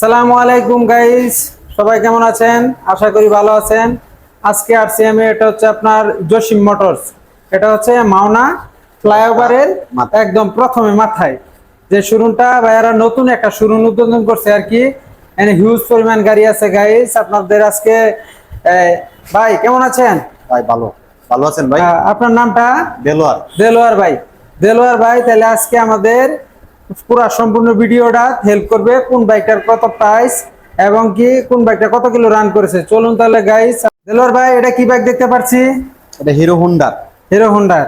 সালামু আলাইকুম গাইস সবাই কেমন আছেন? আশা করি ভালো আছেন। আজকে আসছি আমি এটা হচ্ছে আপনার জসিম মোটরস এটা হচ্ছে মাওনা ফ্লাইওভারের। একদম প্রথমে মাথায়। যে শোরুমটা ভাইয়ারা নতুন একটা শোরুম উদ্বোধন করছে আর কি। এখানে হিউজ পরিমাণ গাড়ি আছে গাইস আপনাদের আজকে ভাই কেমন আছেন? ভাই ভালো। ভালো আছেন ভাই? আপনার নামটা? দেলোয়ার। দেলোয়ার ভাই। দেলোয়ার ভাই তাহলে আজকে আমাদের পুরো সম্পূর্ণ ভিডিওটা হেল্প করবে কোন বাইকটার কত প্রাইস এবং কি কোন বাইকটা কত কিলো রান করেছে। চলুন তাহলে গাইস দেলোয়ার ভাই এটা কি বাইক দেখতে পাচ্ছি এটা হিরো হুন্ডার হিরো হোন্ডার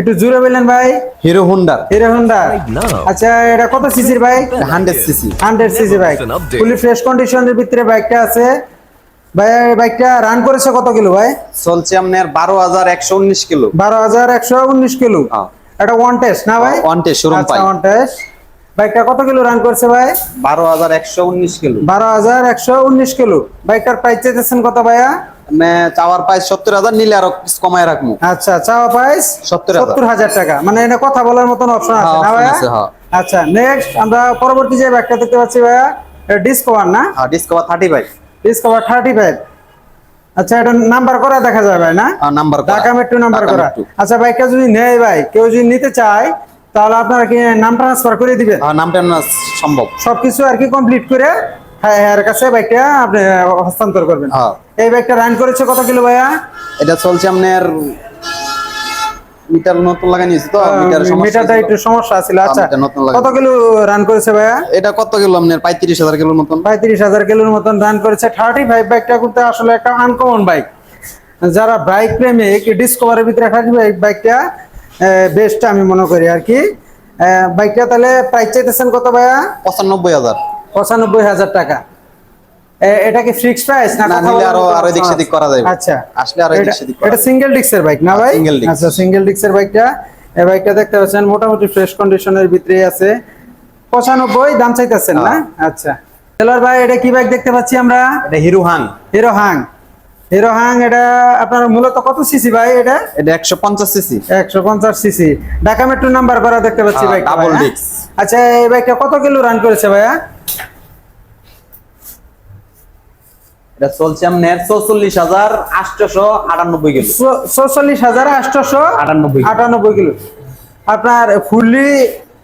একটু জুড়ে বললেন ভাই। হিরো হুন্ডার হিরো হোন্ডা আচ্ছা এটা কত সিসির bike hundred CC hundred CC bike fully fresh কন্ডিশনের ভিতরে বাইকটা আছে। ভাই বাইকটা রান করেছে কত কিলো ভাই? চলছে আপনার বারো হাজার একশো উনিশ কিলো। বারো হাজার একশো উনিশ কিলো। হ্যাঁ। এটা ওয়ান টেস্ট না ভাই? ওয়ান টেস্ট শোরুম আচ্ছা পাই। ওয়ান টেস্ট বাইকটা কত কিলো রান করছে ভাই? বারো হাজার একশো উনিশ কিলো। বারো হাজার একশো উনিশ কিলো। বাইকটার প্রাইস চাইতেছেন কত ভাইয়া? মানে চাওয়ার প্রাইস সত্তর হাজার নিলে আরও কিছু কমায় রাখব আচ্ছা চাওয়া প্রাইস 70,000 সত্তর হাজার টাকা। মানে এটা কথা বলার মতন অপশন আছে হ্যাঁ, না ভাইয়া? আছে, হ্যাঁ। আচ্ছা নেক্সট আমরা পরবর্তী যে বাইকটা দেখতে পাচ্ছি ভাইয়া ডিসকভার না? Discover thirty five Discover thirty five আচ্ছা এটা নাম্বার করা দেখা যায় ভাই না নাম্বার ঢাকা মেট্রো নাম্বার করা। আচ্ছা ভাই কেউ যদি নেয় ভাই কেউ যদি নিতে চায় তাহলে আপনারা কি নাম ট্রান্সফার করে দিবেন? নাম ট্রান্সফার সম্ভব। সবকিছু আর কি কমপ্লিট করে হ্যাঁ হ্যাঁ এর কাছে বাইকটা আপনি হস্তান্তর করবেন। হ্যাঁ। এই বাইকটা রান করেছে কত কিলো ভাইয়া? এটা চলছে আপনার মিটার নতুন লাগাই নিয়েছি তো মিটার মিটারটা একটু সমস্যা ছিল আচ্ছা। কত কিলো রান করেছে ভাইয়া? এটা কত কিলো আপনার? পঁয়ত্রিশ হাজার কিলো মতন। পঁয়ত্রিশ হাজার কিলোর মতন রান করেছে। থার্টি ফাইভ বাইকটা কিন্তু আসলে একটা আনকমন বাইক যারা বাইক প্রেমিক ডিসকভারের ভিতরে থার্টি ফাইভ বাইকটা বেস্ট আমি মনে করি আর কি। বাইকটা তাহলে প্রাইস চাইতেছেন কত ভাইয়া? পঁচানব্বই হাজার। পঁচানব্বই হাজার টাকা। এটা কি ফিক্সড প্রাইস না নিলে আরো- আরও এদিক সেদিক করা যাবে। আচ্ছা। আসলে আরও এটা- সেদিক এটা সিঙ্গেল ডিস্কের বাইক না হ্যাঁ, ভাই? আচ্ছা সিঙ্গেল ডিস্কের বাইকটা এই বাইকটা দেখতে পাচ্ছেন মোটামুটি ফ্রেশ কন্ডিশনের ভিতরে আছে। পঁচানব্বই দাম চাইতেছেন না? হ্যাঁ। আচ্ছা। টেলর ভাই এটা কি বাইক দেখতে পাচ্ছি আমরা? এটা hero Hang hero Hang hero Hang এটা আপনার মূলত কত সিসি ভাই এটা? এটা একশো পঞ্চাশ সিসি একশো পঞ্চাশ সিসি ঢাকা মেট্রো নাম্বার করা দেখতে পাচ্ছি হ্যাঁ, ভাই, disc। হ্যাঁ? আচ্ছা এই বাইকটা কত কিলো রান করেছে ভাইয়া? এটা চলছে আপনার চৌচল্লিশ হাজার আটশোশো আটানব্বই কিলো। চৌচল্লিশ হাজার আটশোশো আটানব্বই আটানব্বই কিলো। আপনার ফুললি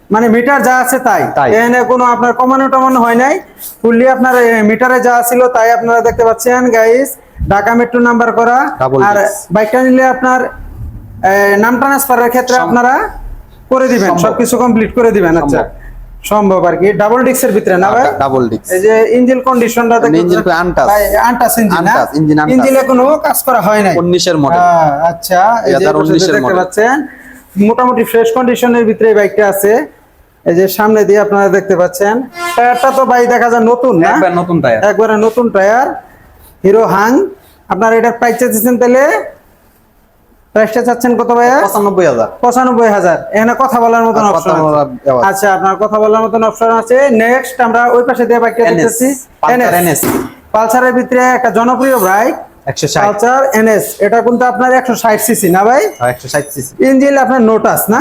মানে মিটার যা আছে তাই। তাই। এখানে কোনো আপনার কমানো টমানো হয় নাই। ফুললি আপনার মিটারে যা ছিল তাই আপনারা দেখতে পাচ্ছেন গাইস ঢাকা মেট্রো নাম্বার করা। আর বাইকটা নিলে আপনার নাম ট্রান্সফারের ক্ষেত্রে আপনারা করে দিবেন সবকিছু কমপ্লিট করে দিবেন আচ্ছা। সম্ভব আর কি। ডাবল ডিস্কের ভিতরে না ভাই? ডাবল ডিস্ক এই যে ইঞ্জিন কন্ডিশনটা Engine পুরো untouched। আনটাস আনটাস ইঞ্জিন না engine untouched। ইঞ্জিনে কোনো কাজ করা হয় নাই। উনিশের মডেল হ্যাঁ, আচ্ছা এই যে 2019 পাশে এর দেখতে পাচ্ছেন মোটামুটি ফ্রেশ কন্ডিশনের ভিতরে বাইকটা আছে। এই যে সামনে দিয়ে আপনারা দেখতে পাচ্ছেন। টায়ারটা তো ভাই দেখা যায় নতুন না? একবার নতুন টায়ার একবারে নতুন টায়ার হিরো হাং আপনার এটার প্রাইস চাচ্ছেন তাহলে প্রাইসটা চাচ্ছেন কত ভাইয়া? পঁচানব্বই হাজার। পঁচানব্বই হাজার। এখানে কথা বলার মতন অপশন। আচ্ছা আপনার কথা বলার মতন অপশন আছে। নেক্সট আমরা ওই পাশে দিয়ে বাইকটা দেখতেছি পালসারের ভিতরে একটা জনপ্রিয় বাইক পালসার এনএস। এটা কিন্তু আপনার একশো ষাট সিসি না ভাই? একশো ষাট সিসি ইঞ্জিল আপনার নোটাস না?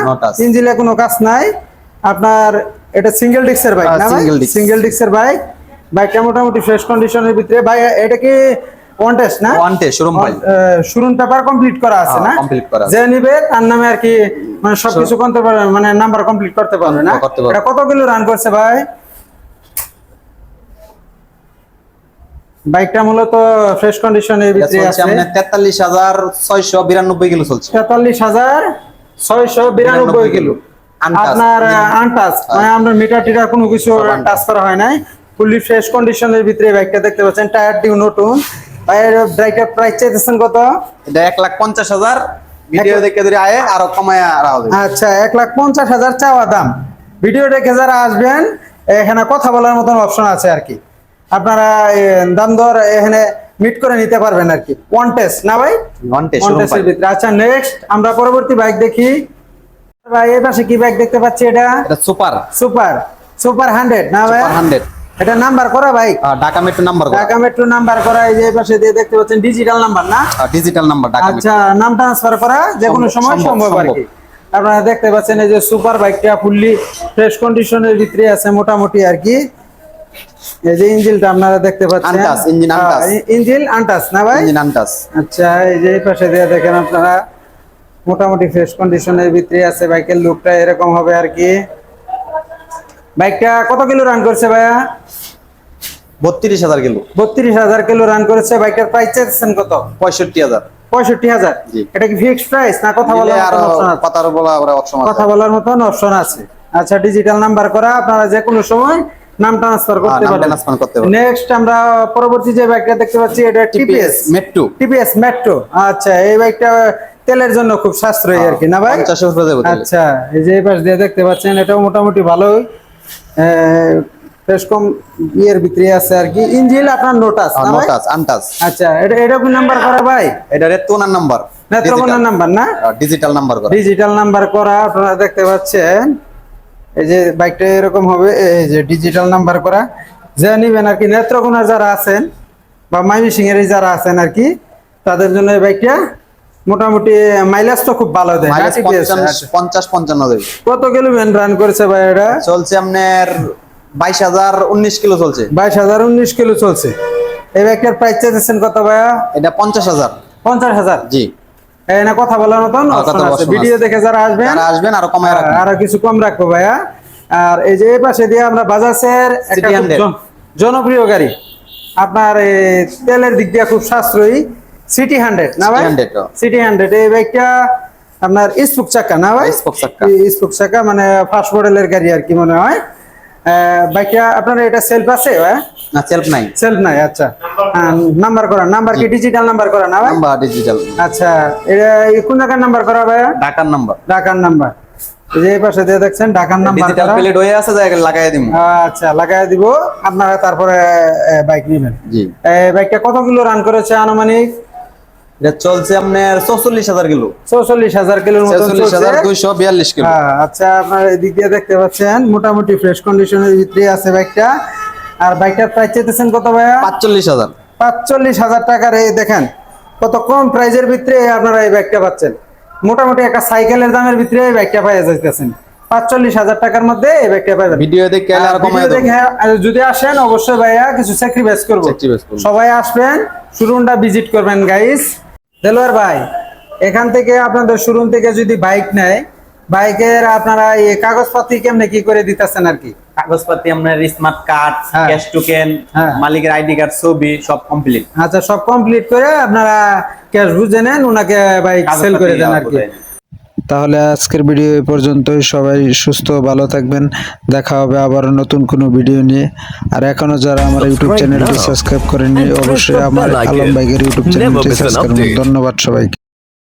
কোনো কাজ নাই। আপনার এটা সিঙ্গেল ডিস্কের বাইক না ভাই? সিঙ্গেল ডিস্কের বাইক বাইকটা মোটামুটি ফ্রেশ কন্ডিশনের ভিতরে। ভাই এটা কি ওয়ান টেস্ট না? ওয়ান টে শোরুম শুরুন পেপার কমপ্লিট করা আছে হ্যাঁ, না? complete করা যে নিবে তার নামে আর কি মানে সবকিছু করতে পারবে মানে নাম্বার কমপ্লিট করতে পারবে না? এটা কত কিলো রান করছে ভাই? বাইকটা মূলত ফ্রেশ কন্ডিশনের ভিতরে চলছে আছে। আপনার তেতাল্লিশ হাজার ছয়শো বিরানব্বই কিলো চলছে। তেতাল্লিশ হাজার ছয়শো বিরানব্বই কিলো। আপনার আনটাচ মানে আমরা মিটার টিটার কোনো কিছু টাচ করা হয় নাই। ফুললি ফ্রেশ কন্ডিশনের ভিতরে বাইকটা দেখতে পাচ্ছেন। টায়ার নতুন। বাইরের বাইকটার প্রাইস চাইতেছেন কত? এটা এক লাখ পঞ্চাশ হাজার। ভিডিও দেখে যদি আয় আরও কমায় হবে। আচ্ছা এক লাখ পঞ্চাশ হাজার চাওয়া দাম। ভিডিও দেখে যারা আসবেন এখানে কথা বলার মতন অপশন আছে আর কি। আপনারা দাম দর এখানে মিট করে নিতে পারবেন আর কি। ওয়ান টেস্ট না ভাই? ওয়ান টেস্টের ভিতরে। আচ্ছা নেক্সট আমরা পরবর্তী বাইক দেখি। ভাই এই পাশে কি বাইক দেখতে পাচ্ছি এটা? এটা সুপার সুপার সুপার হান্ড্রেড না ভাই? হান্ড্রেড এটা নাম্বার করা bike Dhaka metro number Dhaka metro number করা এই যে এই পাশে দিয়ে দেখতে পাচ্ছেন ডিজিটাল নাম্বার না? ডিজিটাল নাম্বার ঢাকা আচ্ছা নাম ট্রান্সফার করা যে কোনো সময় সম্ভব, আর কি। আপনারা দেখতে পাচ্ছেন এই যে সুপার বাইকটা ফুললি ফ্রেশ কন্ডিশনের ভিতরে আছে মোটামুটি আর কি। এই যে ইঞ্জিলটা আপনারা দেখতে পাচ্ছেন। engine untouched। হ্যাঁ, ইঞ্জিল আনটাস না ভাই? Engine untouched. আচ্ছা এই যে এই পাশে দিয়ে দেখেন আপনারা মোটামুটি ফ্রেশ কন্ডিশনের ভিতরে আছে বাইকের লুকটা এরকম হবে আর কি। বাইকটা কত কিলো রান করছে ভাইয়া? বত্রিশ হাজার কিলো। বত্রিশ হাজার কিলো রান করেছে প্রাইস চাইছেন কত? পঁয়ষট্টি হাজার। পঁয়ষট্টি হাজার? এটা কি ফিক্সড প্রাইস না কথা বলার আরও মতন option আছে? কথার বলা আবার অপশন কথা বলার মতন অপশন আছে। আচ্ছা ডিজিটাল নাম্বার করা আপনারা যে কোনো সময় নাম ট্রান্সফার করতে হ্যাঁ, পারেন পারবেন। নেক্সট আমরা পরবর্তী যে বাইকটা দেখতে পাচ্ছি এটা টিপিএস মেট্রো টিপিএস মেট্রো আচ্ছা এই বাইকটা তেলের জন্য খুব সাশ্রয়ী আর কি না ভাই। আচ্ছা এই যে এই পাশ দিয়ে দেখতে পাচ্ছেন এটাও মোটামুটি ভালোই। ফ্রেশ কম ইয়ের ভিতরে আছে আর কি। ইঞ্জিল আপনার নোটাস না নোটাস আনটাস আচ্ছা এটা এটা কোন নাম্বার করা ভাই? এটা রেতোনার নাম্বার নেত্রকোনার নাম্বার না? ডিজিটাল নাম্বার করা। ডিজিটাল নাম্বার করা আপনারা দেখতে পাচ্ছেন। এই যে বাইকটা এরকম হবে এই যে ডিজিটাল নাম্বার করা। যা নিবেন আর কি নেত্রকোনার যারা আছেন বা মাইমিসিং এর যারা আছেন আর কি তাদের জন্য এই বাইকটা মোটামুটি মাইলেজ তো খুব ভালো দেয়? আচ্ছা। পঞ্চাশ পঞ্চান্ন দেবে। কত কিলোমিটার রান করেছে ভাই এটা? চলছে আপনার বাইশ হাজার উনিশ কিলো চলছে। বাইশ হাজার উনিশ কিলো চলছে। এই বাইকটার প্রাইস চাইতেছেন কত ভাইয়া? এটা পঞ্চাশ হাজার। পঞ্চাশ হাজার? জি। এই না কথা বলার মতন হ্যাঁ, ভিডিও দেখে যারা আসবেন যারা আসবেন আরও কমায় রাখবেন। আরও কিছু কম রাখব ভাইয়া। আর এই যে এই পাশে দিয়ে আমরা বাজাজের একটা City খুব 100 জন- জনপ্রিয় গাড়ি। আপনার এই তেলের দিক দিয়ে খুব সাশ্রয়ী। সিটি হান্ড্রেড না ভাই? City 100 ও। সিটি হান্ড্রেড এই বাইকটা আপনার স্পুক চাকা না ভাই? চাকা। স্পুক চাকা মানে ফার্স্ট মডেলের গাড়ি আর কি মনে হয়। বাইকটা আপনার এটা সেলফ আছে ভাই? না সেলফ নাই। সেলফ নাই আচ্ছা। নাম্বার করা নাম্বার কি? ডিজিটাল নাম্বার করা না ভাই? নাম্বার ডিজিটাল আচ্ছা এটা কোন জায়গার নাম্বার করা ভাইয়া? ঢাকার নাম্বার ঢাকার নাম্বার যে এই পাশে দিয়ে দেখছেন ঢাকার নাম্বার ডিজিটাল প্লেট হয়ে আছে জায়গা লাগাই দিম আচ্ছা লাগাই দিব আপনারা তারপরে বাইক নেবেন। জি। বাইকটা কত কিলো রান করেছে আনুমানিক? এটা চলছে আপনার চৌচল্লিশ হাজার কিলো। চৌচল্লিশ হাজার কিলোর মতো চৌচল্লিশ হাজার দুইশো বিয়াল্লিশ কিলো। হ্যাঁ, আচ্ছা আপনার এদিক দিয়ে দেখতে পাচ্ছেন মোটামুটি ফ্রেশ কন্ডিশনের ভিতরে আছে বাইকটা। আর বাইকটার প্রাইস চেতেছেন কত ভাইয়া? পাঁচচল্লিশ হাজার। পাঁচচল্লিশ হাজার টাকার এই দেখেন কত কম প্রাইজের ভিতরে আপনারা এই বাইকটা পাচ্ছেন। মোটামুটি একটা সাইকেলের দামের ভিতরে এই বাইকটা পাইয়া যাইতেছেন। পাঁচচল্লিশ হাজার টাকার মধ্যে এই পাবেন ভিডিও দেখে দেখে যদি আসেন অবশ্যই ভাইয়া কিছু স্যাক্রিফাইস করব। সবাই আসবেন শোরুমটা ভিজিট করবেন গাইস দেলোয়ার ভাই এখান থেকে আপনাদের শোরুম থেকে যদি বাইক নেয় বাইকের আপনারা এই কাগজপত্র কেমনে কি করে দিতেছেন আর কি কাগজপাতি আপনার স্মার্ট কার্ড। Cash token. মালিকের আইডি কার্ড ছবি সব কমপ্লিট আচ্ছা সব কমপ্লিট করে আপনারা ক্যাশ বুঝে নেন ওনাকে বাইক সেল করে দেন আর কি তাহলে আজকের ভিডিও এ পর্যন্তই। সবাই সুস্থ ভালো থাকবেন। দেখা হবে আবার নতুন কোনো ভিডিও নিয়ে। আর এখনও যারা আমার ইউটিউব চ্যানেলটি সাবস্ক্রাইব করেননি অবশ্যই আমার আলম বাইকের ইউটিউব চ্যানেলটি সাবস্ক্রাইব করুন। ধন্যবাদ সবাইকে।